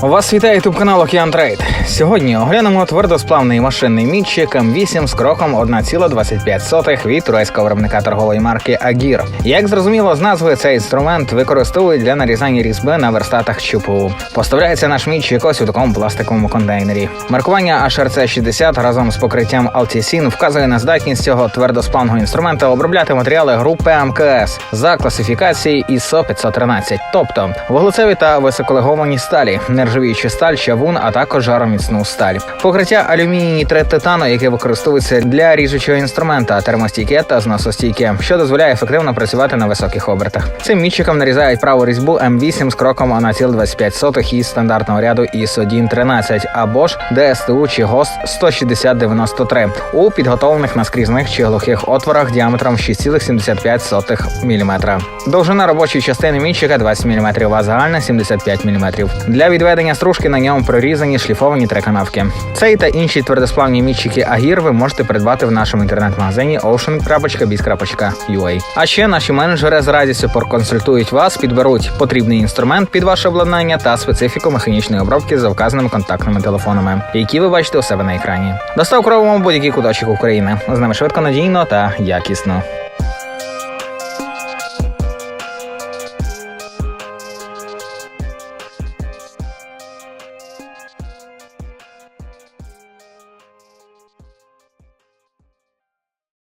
Вас вітає ютуб канал Океан Трейд. Сьогодні оглянемо твердосплавний машинний мітчик М8 з кроком 1,25 від турецького виробника торгової марки Агір. Як зрозуміло з назви, цей інструмент використовують для нарізання різьби на верстатах ЧПУ. Поставляється наш мітчик ось у такому пластиковому контейнері. Маркування HRC 60 разом з покриттям Altisin вказує на здатність цього твердосплавного інструмента обробляти матеріали групи МКС за класифікації ISO 513, тобто вуглецеві та високолеговані сталі, нержавіюча сталь, чавун, а також жароміцну сталь. Покриття алюміній нітрит титану, яке використовується для ріжучого інструмента, термостійке та зносостійке, що дозволяє ефективно працювати на високих обертах. Цим мітчиком нарізають праву різьбу М8 з кроком 1,25 із стандартного ряду ISO DIN 13 або ж ДСТУ чи ГОСТ 16093 у підготовлених наскрізних чи глухих отворах діаметром 6,75 мм. Довжина робочої частини мітчика 20 мм, а загальна 75 мм. Для відведення стружки на ньому прорізані шліфовані три канавки. Цей та інші твердосплавні мітчики Агір ви можете придбати в нашому інтернет-магазині ocean.biz.ua. А ще наші менеджери з радістю проконсультують вас, підберуть потрібний інструмент під ваше обладнання та специфіку механічної обробки за вказаними контактними телефонами, які ви бачите у себе на екрані. Доставку робимо будь-який куточок України. З нами швидко, надійно та якісно.